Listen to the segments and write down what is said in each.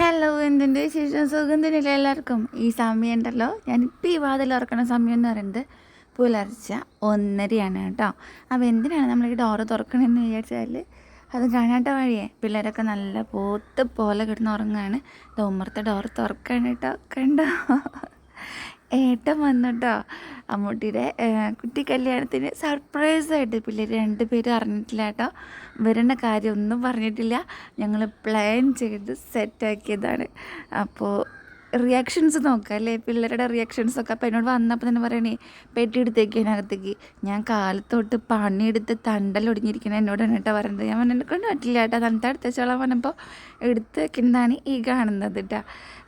Hello എന്തിന്റെ വിശേഷം? സുഖം തന്നെയല്ലേ എല്ലാവർക്കും? ഈ സമയം ഉണ്ടല്ലോ. ഞാനിപ്പോൾ ഈ വാതിൽ തുറക്കണ സമയം എന്ന് പറയുന്നത് പുലർച്ച ഒന്നരയാണ് കേട്ടോ. അപ്പോൾ എന്തിനാണ് നമ്മൾ ഈ ഡോറ് തുറക്കണമെന്ന് വിചാരിച്ചാൽ അത് കാണാത്ത വഴിയേ. പിള്ളേരൊക്കെ നല്ല പോത്ത് പോലെ കിടന്ന് ഉറങ്ങാണ്. ഉമ്മർത്തെ ഡോറ് തുറക്കാണ് കേട്ടോ. കണ്ടോ? ഏട്ടൻ വന്നുട്ടോ. അമ്മൂട്ടിയുടെ കുട്ടി കല്യാണത്തിന് സർപ്രൈസായിട്ട് പിള്ളേർ രണ്ട് പേരും അറിഞ്ഞിട്ടില്ല കേട്ടോ. വരേണ്ട കാര്യമൊന്നും പറഞ്ഞിട്ടില്ല. ഞങ്ങൾ പ്ലാൻ ചെയ്ത് സെറ്റാക്കിയതാണ് അപ്പോൾ റിയാക്ഷൻസ് നോക്കുക അല്ലേ? പിള്ളേരുടെ റിയാക്ഷൻസ് ഒക്കെ അപ്പം എന്നോട് വന്നപ്പോൾ തന്നെ പറയണേ പെട്ടി എടുത്തേക്ക് അതിനകത്തേക്ക്. ഞാൻ കാലത്തോട്ട് പണിയെടുത്ത് തണ്ടലൊടിഞ്ഞിരിക്കണ എന്നോട് കേട്ടോ പറയുന്നത് ഞാൻ എന്നെ കൊണ്ട് പറ്റില്ല കേട്ടോ. തണുത്ത അടുത്തോളം പറഞ്ഞപ്പോൾ എടുത്ത് വെക്കുന്നതാണ് ഈ കാണുന്നത് കേട്ടോ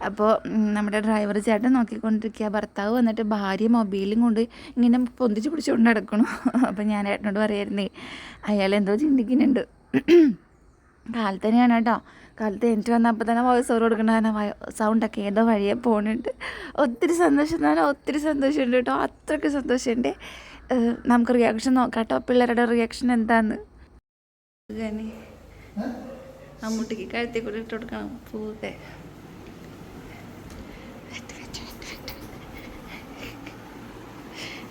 അപ്പോൾ നമ്മുടെ ഡ്രൈവർ ചേട്ടൻ നോക്കിക്കൊണ്ടിരിക്കുക. ഭർത്താവ് വന്നിട്ട് ഭാര്യ മൊബൈലും കൊണ്ട് ഇങ്ങനെ പൊന്തിച്ച് പിടിച്ചുകൊണ്ട് നടക്കണു. അപ്പോൾ ഞാൻ ഏട്ടനോട് പറയായിരുന്നേ അയാൾ എന്തോ ചിന്തിക്കുന്നുണ്ട്. കാലത്ത് തന്നെയാണ് കേട്ടോ. കാലത്ത് എനിക്ക് വന്നപ്പോൾ തന്നെ വോയിസ് ഓവർ കൊടുക്കണ തന്നെ സൗണ്ടൊക്കെ ഏതോ വഴിയെ പോകുന്നുണ്ട് ഒത്തിരി സന്തോഷം. തന്നെ ഒത്തിരി സന്തോഷമുണ്ട് കേട്ടോ. അത്രയ്ക്ക് സന്തോഷമുണ്ട്. നമുക്ക് റിയാക്ഷൻ നോക്കാം കേട്ടോ. പിള്ളേരുടെ റിയാക്ഷൻ എന്താന്ന്? അമ്മൂട്ടിക്ക് കഴുത്തി കൂടി ഇട്ട് കൊടുക്കണം. പൂവൊക്കെ.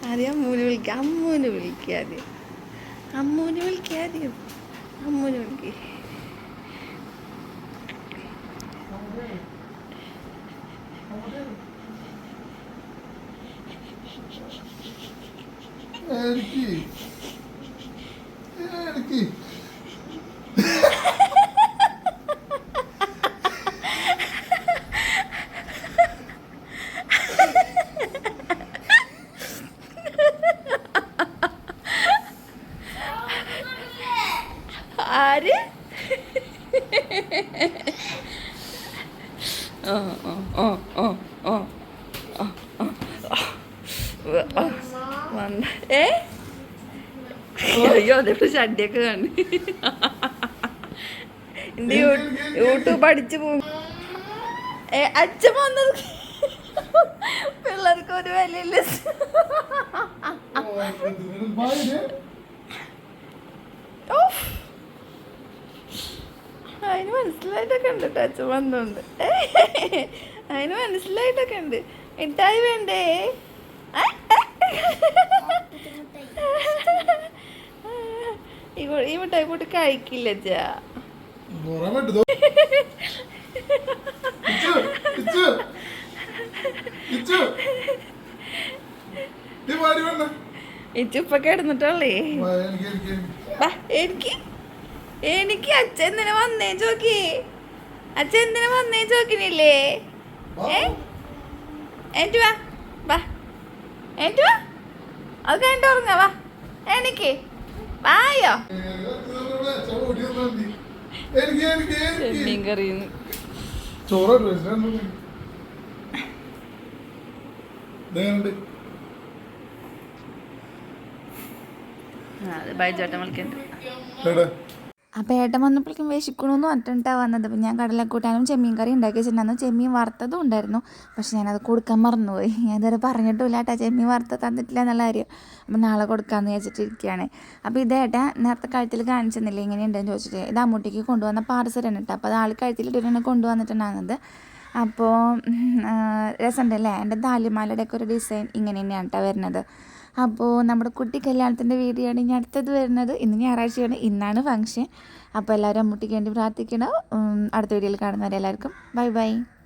ആദ്യം അമ്മൂന് വിളിക്കുക അമ്മൂന് വിളിക്കുക ആദ്യം. അമ്മൂന് വിളിക്കുക ആദ്യം. അമ്മൂന് വിളിക്കുക എനിക്ക് എനിക്ക് ആര്? ഓ ഓ ഏ അയ്യോ അതേപോലെ ചട്ടിയൊക്കെ കാണി എന്റെ യൂട്യൂബ് അടിച്ചു പോകും അച്ഛൻ വന്നത് പിള്ളേർക്ക് ഒരു വിലയില്ല ഓഫ്. അതിന് മനസ്സിലായിട്ടൊക്കെ ഉണ്ട് അച്ഛൻ വന്നോണ്ട്. അതിന് മനസ്സിലായിട്ടൊക്കെ ഉണ്ട്. മിഠായി വേണ്ടേ. ഈ മിഠായി പോട്ട് കഴിക്കില്ല വേണ്ട ഇച്ചിപ്പ കിടന്നിട്ടുള്ളേ എനിക്ക്. എനിക്ക് അച്ഛൻ എന്തിനാ വന്നേ ചോക്കി? അച്ഛൻ എന്തിനാ വന്നേ ചോക്കിനില്ലേ? ഏ? വാ വാ. എന്നിട്ട് വാ അത് കഴിഞ്ഞിട്ട് ഉറങ്ങാ വാ. എനിക്ക് വായോ. കറിയുന്നു ചോറ് അത് ബൈജോട്ടൻ വിളിക്കണ്ട് അപ്പോൾ ഏട്ടൻ വന്നപ്പോഴേക്കും വിശക്കണമെന്ന് പറഞ്ഞിട്ടാണ് വന്നത്. അപ്പോൾ ഞാൻ കടലക്കൂട്ടാനും ചെമ്മീൻ കറി ഉണ്ടാക്കി വെച്ചിട്ടുണ്ടായിരുന്നു ചെമ്മീൻ വറുത്തതും ഉണ്ടായിരുന്നു. പക്ഷെ ഞാനത് കൊടുക്കാൻ മറന്നുപോയി. ഞാൻ ഇതുവരെ പറഞ്ഞിട്ടില്ല കേട്ടോ ചെമ്മീൻ വറുത്ത തന്നിട്ടില്ല എന്നുള്ള കാര്യം. അപ്പോൾ നാളെ കൊടുക്കാമെന്ന് വിചാരിച്ചിട്ടിരിക്കുകയാണ്. അപ്പോൾ ഇത് ഏട്ടാ നേരത്തെ കഴുത്തിൽ കാണിച്ചെന്നില്ല? ഇങ്ങനെയുണ്ടെന്ന് ചോദിച്ചിട്ട് ഇത് അമ്മൂട്ടിക്ക് കൊണ്ടുവന്ന പാർസലാണ് കേട്ടോ. അപ്പോൾ അത് ആൾ കഴുത്തിലിട്ടിട്ടാണ് കൊണ്ടുവന്നിട്ടുണ്ടാകുന്നത്. അപ്പോൾ രസമുണ്ടല്ലേ? എന്റെ ദാലിമാലയുടെയൊക്കെ ഒരു ഡിസൈൻ ഇങ്ങനെ തന്നെയാണ് കേട്ടോ വരുന്നത്. അപ്പോൾ നമ്മുടെ കുട്ടി കല്യാണത്തിന്റെ വീഡിയോ ഇനി അടുത്തത് വരുന്നത്. ഇന്ന് ഞായറാഴ്ചയാണ്. ഇന്നാണ് ഫംഗ്ഷൻ അപ്പോൾ എല്ലാവരും അമ്മൂട്ടിക്ക് വേണ്ടി പ്രാർത്ഥിക്കണം. അടുത്ത വീഡിയോയിൽ കാണുന്നവരെല്ലാവർക്കും ബൈ ബൈ